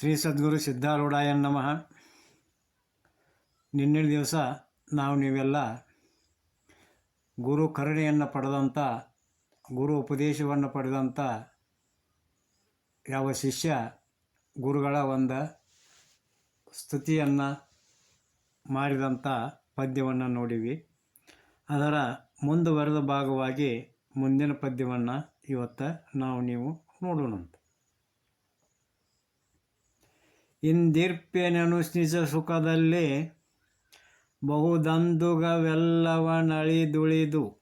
ಶ್ರೀ ಸದ್ಗುರು ಸಿದ್ಧಾರೂಢಾಯನ್ ನಮಃ. ನಿನ್ನೆ ದಿವಸ ನಾವು ನೀವೆಲ್ಲ ಗುರು ಕರುಣೆಯನ್ನು ಪಡೆದಂಥ, ಗುರು ಉಪದೇಶವನ್ನು ಪಡೆದಂಥ ಯಾವ ಶಿಷ್ಯ ಗುರುಗಳ ಒಂದು ಸ್ತುತಿಯನ್ನು ಮಾಡಿದಂಥ ಪದ್ಯವನ್ನು ನೋಡಿವಿ. ಅದರ ಮುಂದುವರೆದ ಭಾಗವಾಗಿ ಮುಂದಿನ ಪದ್ಯವನ್ನು ಇವತ್ತು ನಾವು ನೀವು ನೋಡೋಣಂತ. ಇಂದಿರ್ಪೆನನು ನಿಜ ಸುಖದಲ್ಲಿ ಬಹುದಂದುಗವೆಲ್ಲವನಳಿದುಳಿದು.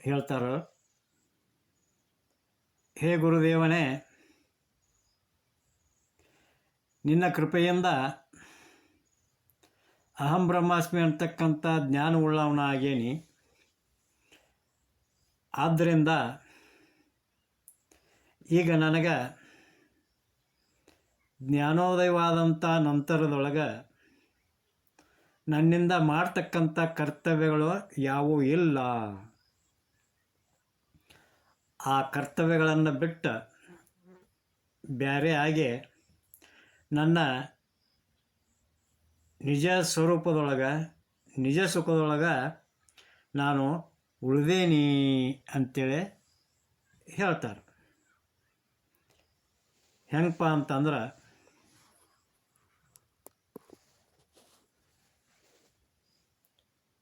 ಹೇಳ್ತಾರ. ಹೇ ಗುರುದೇವನೇ, ನಿನ್ನ ಕೃಪೆಯಿಂದ ಅಹಂ ಬ್ರಹ್ಮಾಸ್ಮಿ ಅಂತಕ್ಕಂಥ ಜ್ಞಾನವುಳ್ಳವನ ಆಗೇನಿ ಆದ್ದರಿಂದ ಈಗ ನನಗೆ ಜ್ಞಾನೋದಯವಾದಂಥ ನಂತರದೊಳಗೆ ನನ್ನಿಂದ ಮಾಡ್ತಕ್ಕಂಥ ಕರ್ತವ್ಯಗಳು ಯಾವುವೂ ಇಲ್ಲ. ಆ ಕರ್ತವ್ಯಗಳನ್ನು ಬಿಟ್ಟು ಬೇರೆ ಆಗಿ ನನ್ನ ನಿಜ ಸ್ವರೂಪದೊಳಗೆ, ನಿಜ ಸುಖದೊಳಗೆ ನಾನು ಉಳಿದೇನಿ ಅಂತೇಳಿ ಹೇಳ್ತಾರೆ. ಹೆಂಗಪ್ಪ ಅಂತಂದ್ರೆ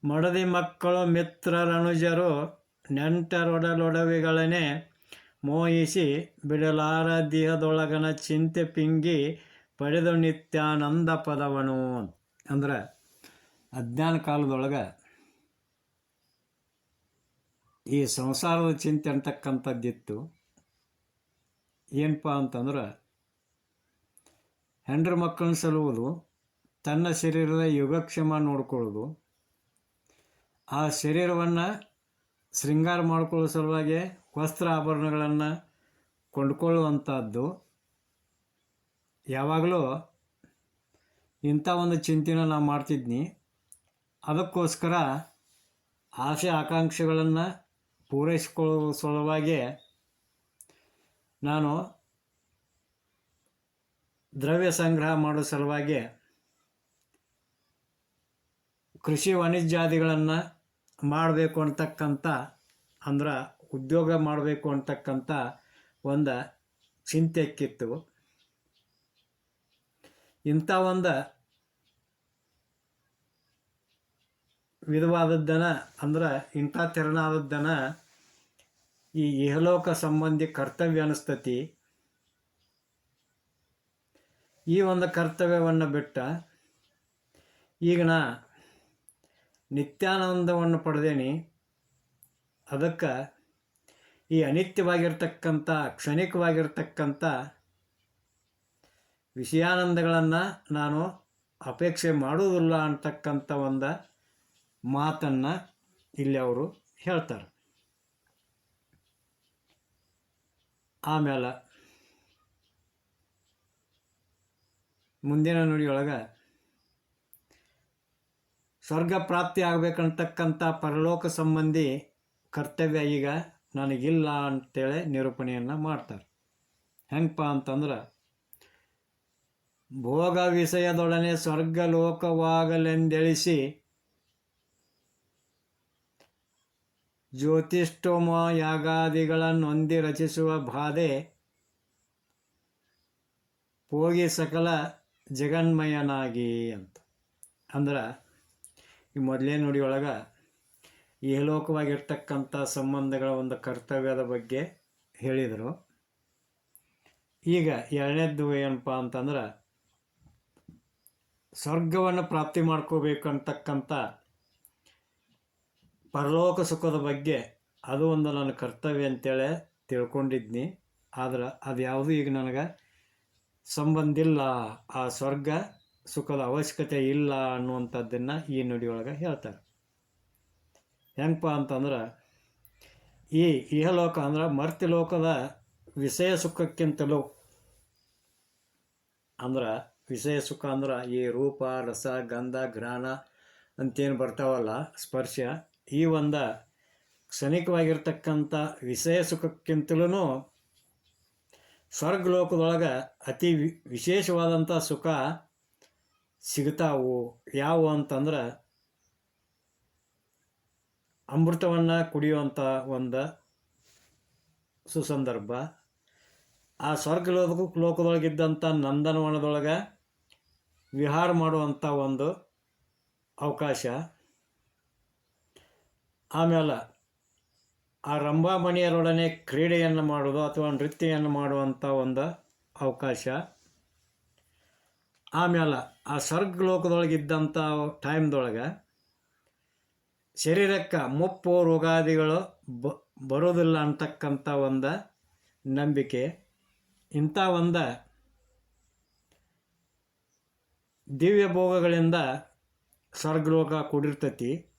ಮಡದಿ ಮಕ್ಕಳು ಮಿತ್ರರನುಜರು ನೆಂಟರೊಡಲೊಡವಿಗಳನೆ ಬಿಡಲಾರ ದೇಹದೊಳಗನ ಚಿಂತೆ ಪಿಂಗಿ ಪಡೆದು ನಿತ್ಯಾನಂದ ಪದವನು. ಅಂದ್ರೆ ಅಜ್ಞಾನ ಕಾಲದೊಳಗೆ ಈ ಸಂಸಾರದ ಚಿಂತೆ ಅಂತಕ್ಕಂಥದ್ದಿತ್ತು. ಏನಪ್ಪ ಅಂತಂದ್ರೆ ಹೆಂಡ್ರ ಮಕ್ಕಳನ್ನ ಸಲುವುದು, ತನ್ನ ಶರೀರದ ಯೋಗಕ್ಷೇಮ ನೋಡ್ಕೊಳ್ಳೋದು ಆ ಶರೀರವನ್ನು ಶೃಂಗಾರ ಮಾಡ್ಕೊಳ್ಳೋ ಸಲುವಾಗಿ ವಸ್ತ್ರ ಆಭರಣಗಳನ್ನು ಕೊಂಡುಕೊಳ್ಳುವಂಥದ್ದು ಯಾವಾಗಲೂ ಇಂಥ ಒಂದು ಚಿಂತೆನ ನಾವು ಮಾಡ್ತಿದ್ನಿ. ಅದಕ್ಕೋಸ್ಕರ ಆಸೆ ಆಕಾಂಕ್ಷೆಗಳನ್ನು ಪೂರೈಸಿಕೊಳ್ಳುವ ಸಲುವಾಗಿ ನಾನು ದ್ರವ್ಯ ಸಂಗ್ರಹ ಮಾಡೋ ಸಲುವಾಗಿ ಕೃಷಿ ವಾಣಿಜ್ಯಾದಿಗಳನ್ನು ಮಾಡಬೇಕು ಅಂತಕ್ಕಂಥ, ಅಂದ್ರೆ ಉದ್ಯೋಗ ಮಾಡಬೇಕು ಅಂತಕ್ಕಂಥ ಒಂದು ಚಿಂತೆ ಕಿತ್ತು. ಇಂಥ ಒಂದು ವಿಧವಾದದ್ದನ, ಅಂದ್ರೆ ಇಂಥ ತೆರನಾದದ್ದನ ಈ ಇಹಲೋಕ ಸಂಬಂಧಿ ಕರ್ತವ್ಯ ಅನಿಸ್ತತಿ. ಈ ಒಂದು ಕರ್ತವ್ಯವನ್ನು ಬಿಟ್ಟ ಈಗ ನಾ ನಿತ್ಯಾನಂದವನ್ನು ಪಡೆದೇನಿ. ಅದಕ್ಕೆ ಈ ಅನಿತ್ಯವಾಗಿರ್ತಕ್ಕಂಥ, ಕ್ಷಣಿಕವಾಗಿರ್ತಕ್ಕಂಥ ವಿಷಯಾನಂದಗಳನ್ನು ನಾನು ಅಪೇಕ್ಷೆ ಮಾಡುವುದಿಲ್ಲ ಅಂತಕ್ಕಂಥ ಒಂದು ಮಾತನ್ನು ಇಲ್ಲಿ ಅವರು ಹೇಳ್ತಾರೆ. ಆಮೇಲೆ ಮುಂದಿನ ನುಡಿಯೊಳಗೆ ಸ್ವರ್ಗ ಪ್ರಾಪ್ತಿ ಆಗಬೇಕಂತಕ್ಕಂಥ ಪರಲೋಕ ಸಂಬಂಧಿ ಕರ್ತವ್ಯ ಈಗ ನನಗಿಲ್ಲ ಅಂತೇಳಿ ನಿರೂಪಣೆಯನ್ನು ಮಾಡ್ತಾರೆ. ಹೆಂಗಪ್ಪ ಅಂತಂದ್ರೆ, ಭೋಗ ವಿಷಯದೊಡನೆ ಸ್ವರ್ಗ ಲೋಕವಾಗಲೆಂದೆಳಿಸಿ ಜ್ಯೋತಿಷ್ಠೋಮ ಯಾಗಾದಿಗಳನ್ನು ಹೊಂದಿ ರಚಿಸುವ ಬಾಧೆ ಹೋಗಿ ಸಕಲ ಜಗನ್ಮಯನಾಗಿ ಅಂತ. ಅಂದ್ರೆ ಈ ಮೊದಲೇ ನುಡಿ ಒಳಗೆ ಏಲೋಕವಾಗಿರ್ತಕ್ಕಂಥ ಸಂಬಂಧಗಳ ಒಂದು ಕರ್ತವ್ಯದ ಬಗ್ಗೆ ಹೇಳಿದರು. ಈಗ ಎರಡನೇದ್ದು ಏನಪ್ಪ ಅಂತಂದ್ರೆ ಸ್ವರ್ಗವನ್ನು ಪ್ರಾಪ್ತಿ ಮಾಡ್ಕೋಬೇಕು ಅಂತಕ್ಕಂಥ ಪರಲೋಕ ಸುಖದ ಬಗ್ಗೆ ಅದು ಒಂದು ನನ್ನ ಕರ್ತವ್ಯ ಅಂತೇಳಿ ತಿಳ್ಕೊಂಡಿದ್ನಿ. ಆದ್ರೆ ಅದು ಯಾವುದು ಈಗ ನನಗೆ ಸಂಬಂಧಿಲ್ಲ ಆ ಸ್ವರ್ಗ. ಸುಖದ ಅವಶ್ಯಕತೆ ಇಲ್ಲ ಅನ್ನುವಂಥದ್ದನ್ನು ಈ ನುಡಿಯೊಳಗೆ ಹೇಳ್ತಾರೆ. ಹೆಂಗಪ್ಪ ಅಂತಂದ್ರೆ, ಈ ಇಹಲೋಕ ಅಂದ್ರೆ ಮರ್ತಿ ಲೋಕದ ವಿಷಯ ಸುಖಕ್ಕಿಂತಲೂ, ಅಂದ್ರೆ ವಿಷಯ ಸುಖ ಅಂದ್ರೆ ಈ ರೂಪ, ರಸ, ಗಂಧ, ಘ್ರಾಣ ಅಂತೇನು ಬರ್ತಾವಲ್ಲ ಸ್ಪರ್ಶ, ಈ ಒಂದು ಕ್ಷಣಿಕವಾಗಿರ್ತಕ್ಕಂಥ ವಿಷಯ ಸುಖಕ್ಕಿಂತಲೂ ಸ್ವರ್ಗ ಲೋಕದೊಳಗೆ ಅತಿ ವಿಶೇಷವಾದಂಥ ಸುಖ ಸಿಗ್ತಾವು. ಯಾವ ಅಂತಂದ್ರೆ ಅಮೃತವನ್ನು ಕುಡಿಯುವಂಥ ಒಂದು ಸುಸಂದರ್ಭ. ಆ ಸ್ವರ್ಗ ಲೋಕ ಲೋಕದೊಳಗಿದ್ದಂಥ ನಂದನವನದೊಳಗೆ ವಿಹಾರ ಮಾಡುವಂಥ ಒಂದು ಅವಕಾಶ. ಆಮೇಲೆ ಆ ರಂಭಾಮಣಿಯರೊಡನೆ ಕ್ರೀಡೆಯನ್ನು ಮಾಡೋದು ಅಥವಾ ನೃತ್ಯವನ್ನು ಮಾಡುವಂಥ ಒಂದು ಅವಕಾಶ. ಆಮೇಲೆ ಆ ಸ್ವರ್ಗ ಲೋಕದೊಳಗಿದ್ದಂಥ ಟೈಮ್ದೊಳಗೆ ಶರೀರಕ್ಕೆ ಮುಪ್ಪು ರೋಗಾದಿಗಳು ಬ ಬರೋದಿಲ್ಲ ಅಂತಕ್ಕಂಥ ಒಂದು ನಂಬಿಕೆ. ಇಂಥ ಒಂದು ದಿವ್ಯ ಭೋಗಗಳಿಂದ ಸ್ವರ್ಗಲೋಕ ಕೂಡಿರ್ತತಿ.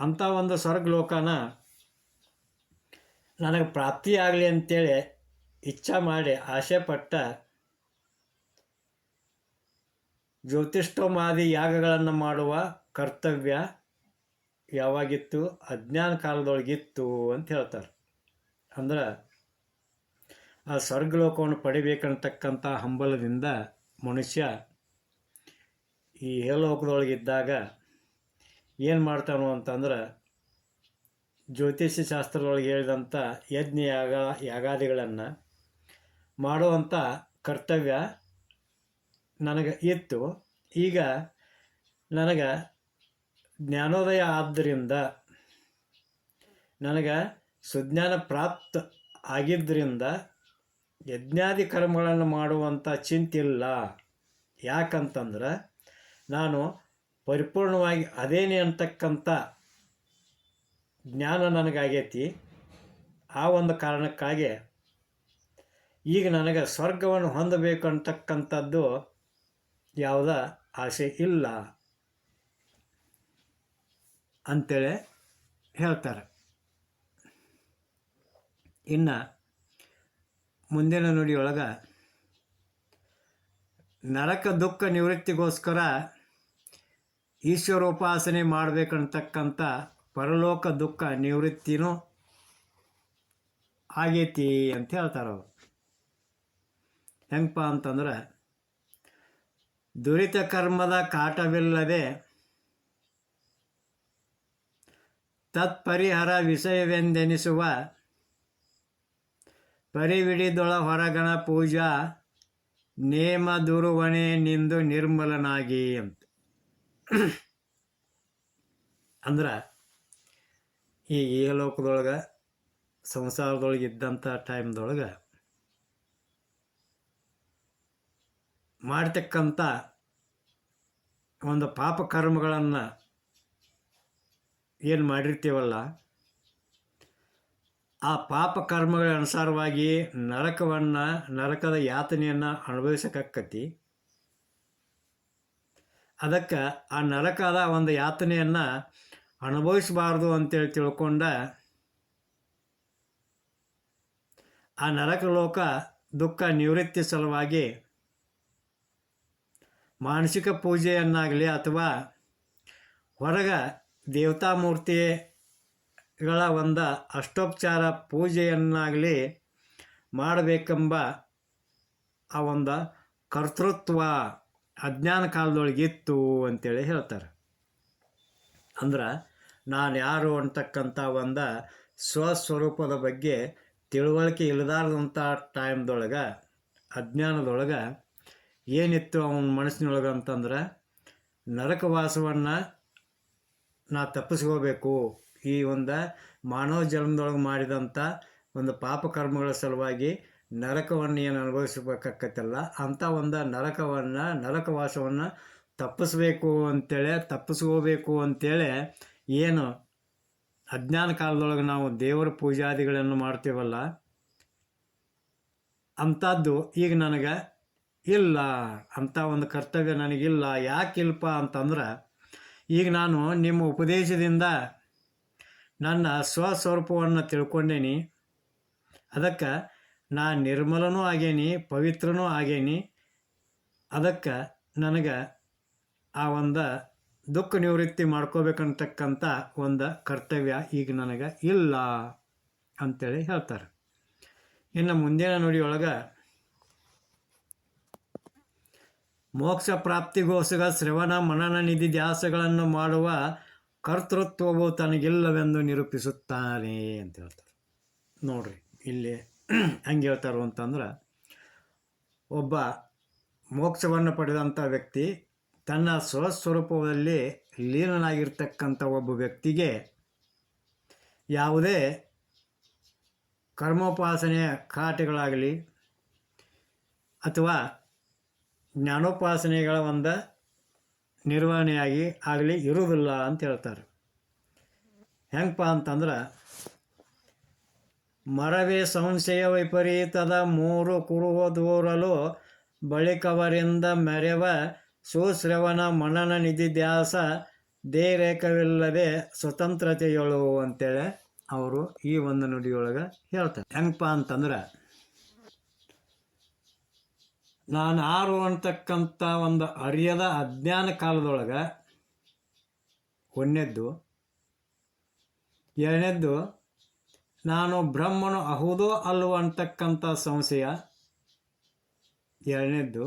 ಅಂಥ ಒಂದು ಸ್ವರ್ಗಲೋಕನ ನನಗೆ ಪ್ರಾಪ್ತಿಯಾಗಲಿ ಅಂತೇಳಿ ಇಚ್ಛಾ ಮಾಡಿ ಆಸೆ ಪಟ್ಟ ಜ್ಯೋತಿಷ್ಠೋಮಾದಿ ಯಾಗಗಳನ್ನು ಮಾಡುವ ಕರ್ತವ್ಯ ಯಾವಾಗಿತ್ತು? ಅಜ್ಞಾನ ಕಾಲದೊಳಗಿತ್ತು ಅಂತ ಹೇಳ್ತಾರೆ. ಅಂದ್ರೆ ಆ ಸ್ವರ್ಗಲೋಕವನ್ನು ಪಡಿಬೇಕಂತಕ್ಕಂಥ ಹಂಬಲದಿಂದ ಮನುಷ್ಯ ಈ ಹೇಲೋಕದೊಳಗಿದ್ದಾಗ ಏನು ಮಾಡ್ತಾನು ಅಂತಂದ್ರೆ ಜ್ಯೋತಿಷ್ಯ ಶಾಸ್ತ್ರದೊಳಗೆ ಹೇಳಿದಂಥ ಯಜ್ಞ ಯಾಗ ಯಾಗಾದಿಗಳನ್ನು ಮಾಡುವಂಥ ಕರ್ತವ್ಯ ನನಗೆ ಇತ್ತು. ಈಗ ನನಗೆ ಜ್ಞಾನೋದಯ ಆದ್ದರಿಂದ ನನಗೆ ಸುಜ್ಞಾನ ಪ್ರಾಪ್ತ ಆಗಿದ್ದರಿಂದ ಯಜ್ಞಾದಿ ಕರ್ಮಗಳನ್ನು ಮಾಡುವಂಥ ಇಲ್ಲ ಯಾಕಂತಂದ್ರೆ ನಾನು ಪರಿಪೂರ್ಣವಾಗಿ ಅದೇನೆ ಅಂತಕ್ಕಂಥ ಜ್ಞಾನ ನನಗಾಗೈತಿ. ಆ ಒಂದು ಕಾರಣಕ್ಕಾಗಿ ಈಗ ನನಗೆ ಸ್ವರ್ಗವನ್ನು ಹೊಂದಬೇಕು ಅಂತಕ್ಕಂಥದ್ದು ಯಾವುದ ಆಸೆ ಇಲ್ಲ ಅಂತೇಳಿ ಹೇಳ್ತಾರೆ. ಇನ್ನು ಮುಂದಿನ ನುಡಿಯೊಳಗೆ, ನರಕ ದುಃಖ ನಿವೃತ್ತಿಗೋಸ್ಕರ ಈಶ್ವರೋಪಾಸನೆ ಮಾಡಬೇಕಂತಕ್ಕಂಥ ಪರಲೋಕ ದುಃಖ ನಿವೃತ್ತಿನೂ ಆಗೈತಿ ಅಂತ ಹೇಳ್ತಾರೆ ಹೆಂಗಪ್ಪ ಅಂತಂದ್ರೆ ದುರಿತ ಕರ್ಮದ ಕಾಟವಿಲ್ಲದೆ ತತ್ಪರಿಹಾರ ವಿಷಯವೆಂದೆನಿಸುವ ಪರಿವಿಡಿದೊಳ ಹೊರಗಣ ಪೂಜಾ ನೇಮ ದುರುವಣೆ ನಿಂದು ನಿರ್ಮಲನಾಗಿ ಅಂತ. ಅಂದ್ರೆ ಈ ಏಲೋಕದೊಳಗೆ ಸಂಸಾರದೊಳಗೆ ಇದ್ದಂಥ ಟೈಮ್ದೊಳಗೆ ಮಾಡ್ತಕ್ಕಂಥ ಒಂದು ಪಾಪ ಕರ್ಮಗಳನ್ನು ಏನು ಮಾಡಿರ್ತೀವಲ್ಲ, ಆ ಪಾಪ ಕರ್ಮಗಳ ಅನುಸಾರವಾಗಿ ನರಕವನ್ನು, ನರಕದ ಯಾತನೆಯನ್ನು ಅನುಭವಿಸಕಕ್ಕತಿ ಅದಕ್ಕೆ ಆ ನರಕದ ಒಂದು ಯಾತನೆಯನ್ನು ಅನುಭವಿಸಬಾರ್ದು ಅಂತೇಳಿ ತಿಳ್ಕೊಂಡ ಆ ನರಕ ಲೋಕ ದುಃಖ ನಿವೃತ್ತಿ ಸಲುವಾಗಿ ಮಾನಸಿಕ ಪೂಜೆಯನ್ನಾಗಲಿ ಅಥವಾ ಹೊರಗ ದೇವತಾ ಮೂರ್ತಿಗಳ ಒಂದು ಅಷ್ಟೋಪಚಾರ ಪೂಜೆಯನ್ನಾಗಲಿ ಮಾಡಬೇಕೆಂಬ ಆ ಒಂದು ಕರ್ತೃತ್ವ ಅಜ್ಞಾನ ಕಾಲದೊಳಗಿತ್ತು ಅಂತೇಳಿ ಹೇಳ್ತಾರೆ. ಅಂದ್ರೆ ನಾನು ಯಾರು ಅಂತಕ್ಕಂಥ ಒಂದು ಸ್ವಸ್ವರೂಪದ ಬಗ್ಗೆ ತಿಳುವಳಿಕೆ ಇಲ್ಲದಾರದಂಥ ಟೈಮ್ದೊಳಗೆ ಅಜ್ಞಾನದೊಳಗೆ ಏನಿತ್ತು ಅವನ ಮನಸ್ಸಿನೊಳಗೆ ಅಂತಂದ್ರೆ, ನರಕವಾಸವನ್ನು ನಾ ತಪ್ಪಿಸ್ಕೋಬೇಕು. ಈ ಒಂದು ಮಾನವ ಜನ್ಮದೊಳಗೆ ಮಾಡಿದಂಥ ಒಂದು ಪಾಪ ಕರ್ಮಗಳ ಸಲುವಾಗಿ ನರಕವನ್ನು ಏನು ಅನುಭವಿಸ್ಬೇಕಾಕತ್ತಲ್ಲ ಅಂಥ ಒಂದು ನರಕವನ್ನು, ನರಕವಾಸವನ್ನು ತಪ್ಪಿಸ್ಬೇಕು ಅಂತೇಳಿ, ತಪ್ಪಿಸ್ಕೋಬೇಕು ಅಂತೇಳಿ ಏನು ಅಜ್ಞಾನ ಕಾಲದೊಳಗೆ ನಾವು ದೇವರ ಪೂಜಾದಿಗಳನ್ನು ಮಾಡ್ತೀವಲ್ಲ, ಅಂಥದ್ದು ಈಗ ನನಗೆ ಇಲ್ಲ ಅಂಥ ಒಂದು ಕರ್ತವ್ಯ ನನಗಿಲ್ಲ, ಯಾಕಿಲ್ಪ ಅಂತಂದ್ರೆ, ಈಗ ನಾನು ನಿಮ್ಮ ಉಪದೇಶದಿಂದ ನನ್ನ ಸ್ವಸ್ವರೂಪವನ್ನು ತಿಳ್ಕೊಂಡೇನಿ. ಅದಕ್ಕೆ ನಾ ನಿರ್ಮಲನೂ ಆಗೇನಿ, ಪವಿತ್ರನೂ ಆಗೇನಿ. ಅದಕ್ಕೆ ನನಗೆ ಆ ಒಂದು ದುಃಖ ನಿವೃತ್ತಿ ಮಾಡ್ಕೋಬೇಕಂತಕ್ಕಂಥ ಒಂದು ಕರ್ತವ್ಯ ಈಗ ನನಗೆ ಇಲ್ಲ ಅಂತೇಳಿ ಹೇಳ್ತಾರೆ. ಇನ್ನು ಮುಂದಿನ ನುಡಿಯೊಳಗೆ ಮೋಕ್ಷ ಪ್ರಾಪ್ತಿಗೋಸ್ಕರ ಶ್ರವಣ ಮನನ ನಿಧಿ ಧ್ಯಾಸಗಳನ್ನು ಮಾಡುವ ಕರ್ತೃತ್ವವು ತನಗಿಲ್ಲವೆಂದು ನಿರೂಪಿಸುತ್ತಾನೆ ಅಂತ ಹೇಳ್ತಾರೆ. ನೋಡ್ರಿ, ಇಲ್ಲಿ ಹೆಂಗೆ ಹೇಳ್ತಾರು ಅಂತಂದ್ರೆ, ಒಬ್ಬ ಮೋಕ್ಷವನ್ನು ಪಡೆದಂಥ ವ್ಯಕ್ತಿ ತನ್ನ ಸ್ವಸ್ವರೂಪದಲ್ಲಿ ಲೀನನಾಗಿರ್ತಕ್ಕಂಥ ಒಬ್ಬ ವ್ಯಕ್ತಿಗೆ ಯಾವುದೇ ಕರ್ಮೋಪಾಸನೆಯ ಕಾಟಗಳಾಗಲಿ ಅಥವಾ ಜ್ಞಾನೋಪಾಸನೆಗಳ ಒಂದು ನಿರ್ವಹಣೆಯಾಗಿ ಆಗಲಿ ಇರುವುದಿಲ್ಲ ಅಂತ ಹೇಳ್ತಾರೆ. ಹೆಂಗಪ್ಪ ಅಂತಂದ್ರೆ, ಮರವೇ ಸಂಶಯ ವಿಪರೀತದ ಮೂರು ಕುರುವುದೂರಲು ಬಳಿಕವರಿಂದ ಮೆರೆವ ಸುಶ್ರವಣ ಮನನ ನಿಧಿ ದಾಸ ದೇರೇಖವಿಲ್ಲದೆ ಸ್ವತಂತ್ರತೆಯೊಳು ಅಂತೇಳಿ ಅವರು ಈ ಒಂದು ನುಡಿಯೊಳಗೆ ಹೇಳ್ತಾರೆ. ಹೆಂಗಪ್ಪ ಅಂತಂದ್ರೆ ನಾನು ಆರು ಅಂತಕ್ಕಂಥ ಒಂದು ಅರಿಯದ ಅಜ್ಞಾನ ಕಾಲದೊಳಗೆ ಒಂದನೇದ್ದು. ಎರಡನೇದ್ದು, ನಾನು ಬ್ರಹ್ಮನು ಅಹುದೋ ಅಲ್ಲವೋ ಅಂತಕ್ಕಂಥ ಸಂಶಯ. ಎರಡನೇದ್ದು,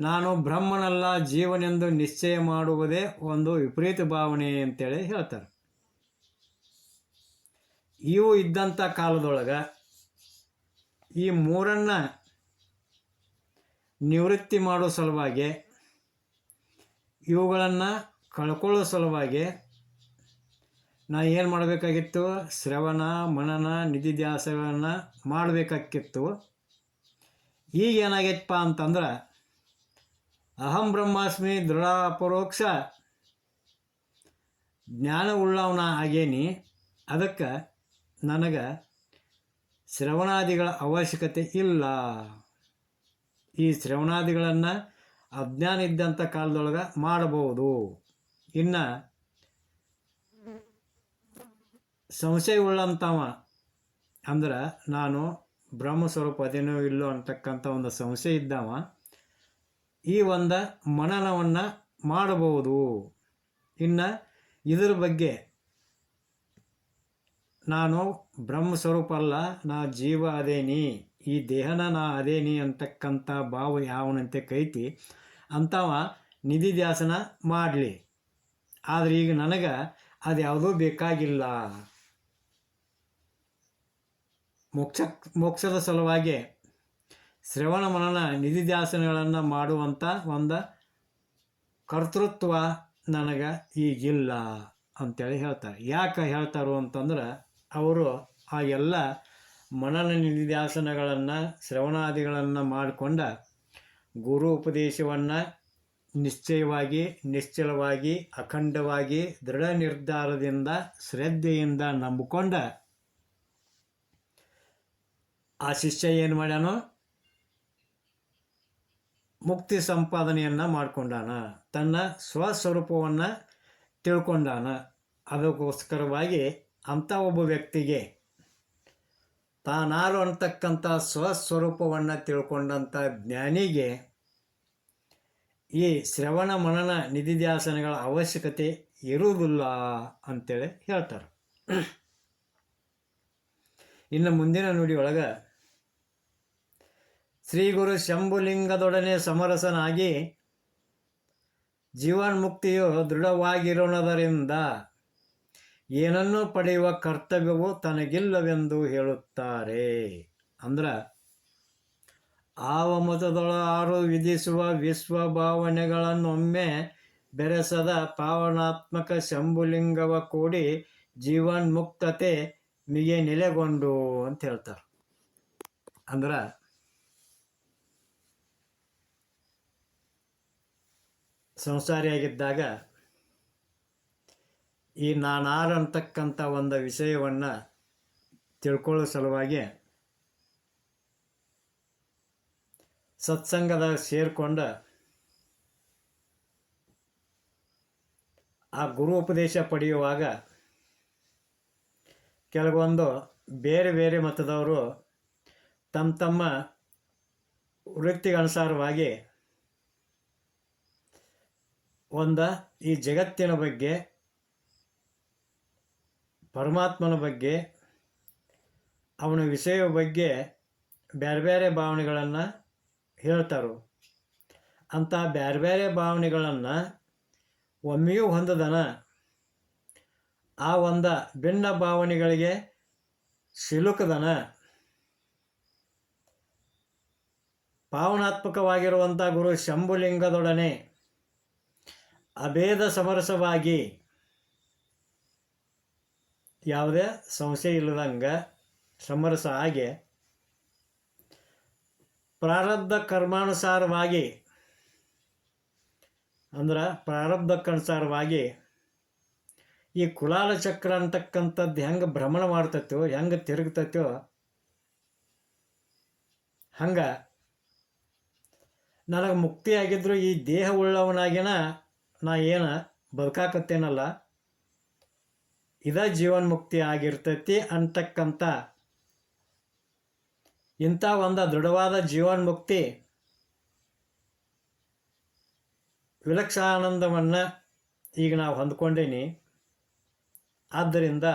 ನಾನು ಬ್ರಹ್ಮನಲ್ಲ, ಜೀವನೆಂದು ನಿಶ್ಚಯ ಮಾಡುವುದೇ ಒಂದು ವಿಪರೀತ ಭಾವನೆ ಅಂತೇಳಿ ಹೇಳ್ತಾರೆ. ಇವು ಇದ್ದಂಥ ಕಾಲದೊಳಗೆ ಈ ಮೂರನ್ನ ನಿವೃತ್ತಿ ಮಾಡೋ ಸಲುವಾಗಿ, ಇವುಗಳನ್ನು ಕಳ್ಕೊಳ್ಳೋ ಸಲುವಾಗಿ ನಾ ಏನು ಮಾಡಬೇಕಾಗಿತ್ತು? ಶ್ರವಣ, ಮನನ ನಿಧಿಧ್ಯಾಸಗಳನ್ನು ಮಾಡಬೇಕಾಗಿತ್ತು. ಈಗ ಏನಾಗೈತಪ್ಪ ಅಂತಂದ್ರೆ, ಅಹಂ ಬ್ರಹ್ಮಾಸ್ಮಿ ದೃಢ ಅಪರೋಕ್ಷ ಜ್ಞಾನವುಳ್ಳವನ ಆಗೇನಿ. ಅದಕ್ಕೆ ನನಗೆ ಶ್ರವಣಾದಿಗಳ ಅವಶ್ಯಕತೆ ಇಲ್ಲ. ಈ ಶ್ರವಣಾದಿಗಳನ್ನು ಅಜ್ಞಾನ ಇದ್ದಂಥ ಕಾಲದೊಳಗೆ ಮಾಡಬಹುದು. ಇನ್ನು ಸಂಶಯ ಉಳ್ಳಂಥವ ಅಂದ್ರೆ ನಾನು ಬ್ರಹ್ಮ ಸ್ವರೂಪ ಅದೇನೋ ಇಲ್ಲೋ ಅಂತಕ್ಕಂಥ ಒಂದು ಸಂಶಯ ಇದ್ದಾವ, ಈ ಒಂದು ಮನನವನ್ನು ಮಾಡಬಹುದು. ಇನ್ನು ಇದರ ಬಗ್ಗೆ ನಾನು ಬ್ರಹ್ಮ ಸ್ವರೂಪ ಅಲ್ಲ, ನಾ ಜೀವ ಅದೇನಿ. ಈ ದೇಹನ ನಾ ಅದೇನಿ ಅಂತಕ್ಕಂಥ ಭಾವ ಯಾವನಂತೆ ಕೈತಿ, ಅಂಥವ ನಿಧಿ ದ್ಯಾಸನ ಮಾಡಲಿ. ಆದರೆ ಈಗ ನನಗೆ ಅದು ಯಾವುದೂ ಬೇಕಾಗಿಲ್ಲ. ಮೋಕ್ಷ, ಮೋಕ್ಷದ ಸಲುವಾಗಿ ಶ್ರವಣ ಮನನ ನಿಧಿ ನಿಧಿಧ್ಯಾಸನಗಳನ್ನು ಮಾಡುವಂಥ ಒಂದು ಕರ್ತೃತ್ವ ನನಗೆ ಈಗಿಲ್ಲ ಅಂತೇಳಿ ಹೇಳ್ತಾರೆ. ಯಾಕೆ ಹೇಳ್ತಾರೋ ಅಂತಂದ್ರೆ, ಅವರು ಆ ಎಲ್ಲ ಮನನ ನಿಧಿಧ್ಯಾಸನಗಳನ್ನು ಶ್ರವಣಾದಿಗಳನ್ನು ಮಾಡಿಕೊಂಡ ಗುರು ಉಪದೇಶವನ್ನು ನಿಶ್ಚಯವಾಗಿ, ನಿಶ್ಚಲವಾಗಿ, ಅಖಂಡವಾಗಿ, ದೃಢ ನಿರ್ಧಾರದಿಂದ, ಶ್ರದ್ಧೆಯಿಂದ ನಂಬಿಕೊಂಡ ಆ ಶಿಷ್ಯ ಏನು ಮಾಡ್ಯಾನೋ? ಮುಕ್ತಿ ಸಂಪಾದನೆಯನ್ನು ಮಾಡಿಕೊಂಡಾನ. ತನ್ನ ಸ್ವಸ್ವರೂಪವನ್ನು ತಿಳ್ಕೊಂಡಾನ. ಅದಕ್ಕೋಸ್ಕರವಾಗಿ ಅಂಥ ಒಬ್ಬ ವ್ಯಕ್ತಿಗೆ ತಾನಾರು ಅಂತಕ್ಕಂಥ ಸ್ವಸ್ವರೂಪವನ್ನು ತಿಳ್ಕೊಂಡಂಥ ಜ್ಞಾನಿಗೆ ಈ ಶ್ರವಣ ಮನನ ನಿಧಿಧ್ಯಾಸನಗಳ ಅವಶ್ಯಕತೆ ಇರುವುದಿಲ್ಲ ಅಂತೇಳಿ ಹೇಳ್ತಾರೆ. ಇನ್ನು ಮುಂದಿನ ನುಡಿಯೊಳಗೆ ಶ್ರೀ ಗುರು ಶಂಭುಲಿಂಗದೊಡನೆ ಸಮರಸನಾಗಿ ಜೀವನ್ಮುಕ್ತಿಯು ದೃಢವಾಗಿರೋಣದರಿಂದ ಏನನ್ನೂ ಪಡೆಯುವ ಕರ್ತವ್ಯವು ತನಗಿಲ್ಲವೆಂದು ಹೇಳುತ್ತಾರೆ. ಅಂದ್ರೆ ಆವ ಮತದೊಳ ಆರು ವಿಧಿಸುವ ವಿಶ್ವ ಭಾವನೆಗಳನ್ನೊಮ್ಮೆ ಬೆರೆಸದ ಪಾವನಾತ್ಮಕ ಶಂಭುಲಿಂಗವ ಕೂಡಿ ಜೀವನ್ಮುಕ್ತತೆ ಮಿಗೆ ನೆಲೆಗೊಂಡು ಅಂತ ಹೇಳ್ತಾರೆ. ಅಂದ್ರೆ, ಸಂಸಾರಿಯಾಗಿದ್ದಾಗ ಈ ನಾನಾರು ಅಂತಕ್ಕಂಥ ಒಂದು ವಿಷಯವನ್ನು ತಿಳ್ಕೊಳ್ಳೋ ಸಲುವಾಗಿ ಸತ್ಸಂಗದ ಸೇರಿಕೊಂಡ ಆ ಗುರು ಉಪದೇಶ ಪಡೆಯುವಾಗ ಕೆಲವೊಂದು ಬೇರೆ ಬೇರೆ ಮತದವರು ತಮ್ಮ ತಮ್ಮ ವೃತ್ತಿಗನುಸಾರವಾಗಿ ಒಂದ ಈ ಜಗತ್ತಿನ ಬಗ್ಗೆ ಪರಮಾತ್ಮನ ಬಗ್ಗೆ, ಅವನ ವಿಷಯ ಬಗ್ಗೆ ಬೇರೆ ಬೇರೆ ಭಾವನೆಗಳನ್ನು ಹೇಳ್ತಾರೋ ಅಂಥ ಬೇರೆ ಬೇರೆ ಭಾವನೆಗಳನ್ನು ಒಮ್ಮೆಯೂ ಹೊಂದದನ? ಆ ಒಂದ ಭಿನ್ನ ಭಾವನೆಗಳಿಗೆ ಸಿಲುಕದನ? ಭಾವನಾತ್ಮಕವಾಗಿರುವಂಥ ಗುರು ಶಂಭುಲಿಂಗದೊಡನೆ ಅಭೇದ ಸಮರಸವಾಗಿ ಯಾವುದೇ ಸಂಶಯ ಇಲ್ಲದಂಗೆ ಸಮರಸ ಆಗಿ ಪ್ರಾರಬ್ಧ ಕರ್ಮಾನುಸಾರವಾಗಿ ಅಂದ್ರೆ ಪ್ರಾರಬ್ಧಕ್ಕನುಸಾರವಾಗಿ ಈ ಕುಲಾಲ ಚಕ್ರ ಅಂತಕ್ಕಂಥದ್ದು ಹೆಂಗೆ ಭ್ರಮಣ ಮಾಡ್ತತ್ಯೋ ಹೆಂಗೆ ತಿರುಗ್ತತ್ಯೋ ಹಂಗೆ ನನಗೆ ಮುಕ್ತಿ ಆಗಿದ್ರು ಈ ದೇಹ ಉಳ್ಳವನಾಗಿನ ನಾ ಏನು ಬದುಕಾಕತ್ತೇನಲ್ಲ. ಇದ ಜೀವನ್ಮುಕ್ತಿ ಆಗಿರ್ತೈತಿ ಅಂತಕ್ಕಂಥ ಇಂಥ ಒಂದು ದೃಢವಾದ ಜೀವನ್ಮುಕ್ತಿ ವಿಲಕ್ಷಾನಂದವನ್ನು ಈಗ ನಾವು ಹೊಂದ್ಕೊಂಡೇನಿ. ಆದ್ದರಿಂದ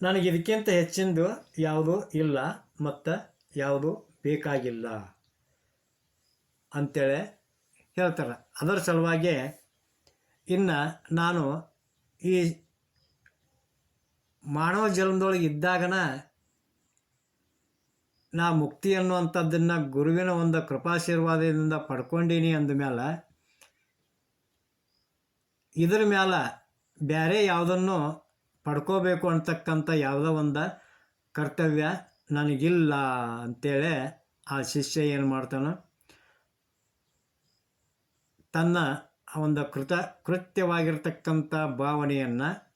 ನನಗೆ ಇದಕ್ಕಿಂತ ಹೆಚ್ಚಿಂದು ಯಾವುದೂ ಇಲ್ಲ, ಮತ್ತು ಯಾವುದು ಬೇಕಾಗಿಲ್ಲ ಅಂತೇಳಿ ಹೇಳ್ತಾರೆ. ಅದರ ಸಲುವಾಗಿ ಇನ್ನು ನಾನು ಈ ಮಾನವ ಜನ್ಮದೊಳಗೆ ಇದ್ದಾಗನ ನಾ ಮುಕ್ತಿ ಅನ್ನುವಂಥದ್ದನ್ನು ಗುರುವಿನ ಒಂದು ಕೃಪಾಶೀರ್ವಾದದಿಂದ ಪಡ್ಕೊಂಡೀನಿ ಅಂದಮೇಲೆ ಇದ್ರ ಮ್ಯಾಲ ಬೇರೆ ಯಾವುದನ್ನು ಪಡ್ಕೋಬೇಕು ಅಂತಕ್ಕಂಥ ಯಾವುದೋ ಒಂದು ಕರ್ತವ್ಯ ನನಗಿಲ್ಲ ಅಂತೇಳಿ ಆ ಶಿಷ್ಯ ಏನು ಮಾಡ್ತಾನೆ? ತನ್ನ ಒಂದು ಕೃತ, ಕೃತ್ಯವಾಗಿರ್ತಕ್ಕಂಥ ಭಾವನೆಯನ್ನು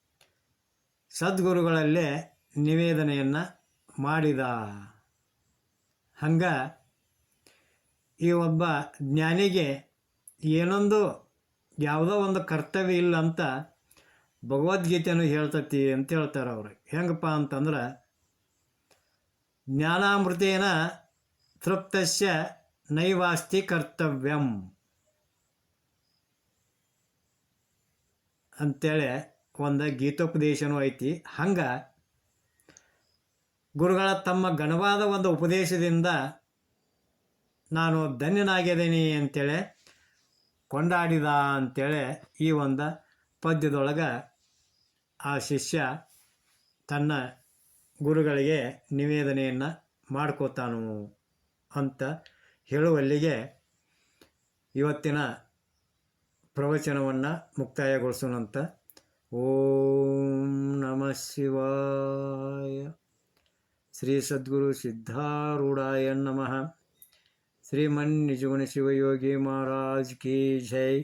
ಸದ್ಗುರುಗಳಲ್ಲೇ ನಿವೇದನೆಯನ್ನು ಮಾಡಿದ. ಹಂಗೆ ಈ ಒಬ್ಬ ಜ್ಞಾನಿಗೆ ಏನೊಂದು ಯಾವುದೋ ಒಂದು ಕರ್ತವ್ಯ ಇಲ್ಲ ಅಂತ ಭಗವದ್ಗೀತೆನೂ ಹೇಳ್ತತಿ ಅಂತ ಹೇಳ್ತಾರೆ ಅವರು. ಹೆಂಗಪ್ಪ ಅಂತಂದ್ರೆ ಜ್ಞಾನಾಮೃತೇನ ತೃಪ್ತಸ್ಯ ನೈವಾಸ್ತಿ ಕರ್ತವ್ಯಂ. ಅಂತೇಳಿ ಒಂದು ಗೀತೋಪದೇಶನೂ ಐತಿ. ಹಂಗೆ ಗುರುಗಳ ತಮ್ಮ ಘನವಾದ ಒಂದು ಉಪದೇಶದಿಂದ ನಾನು ಧನ್ಯನಾಗಿದ್ದೀನಿ ಅಂತೇಳಿ ಕೊಂಡಾಡಿದ ಅಂತೇಳಿ ಈ ಒಂದು ಪದ್ಯದೊಳಗೆ ಆ ಶಿಷ್ಯ ತನ್ನ ಗುರುಗಳಿಗೆ ನಿವೇದನೆಯನ್ನು ಮಾಡ್ಕೋತಾನು ಅಂತ ಹೇಳುವಲ್ಲಿಗೆ ಇವತ್ತಿನ ಪ್ರವಚನವನ್ನು ಮುಕ್ತಾಯಗೊಳಿಸೋಣಂತ. ಓಂ ನಮಃ ಶಿವಾಯ. ಶ್ರೀ ಸದ್ಗುರು ಸಿದ್ಧಾರೂಢಾಯ ನಮಃ. ಶ್ರೀಮನ್ ನಿಜಗುಣ ಶಿವಯೋಗಿ ಮಹಾರಾಜ್ ಕಿ ಜೈ.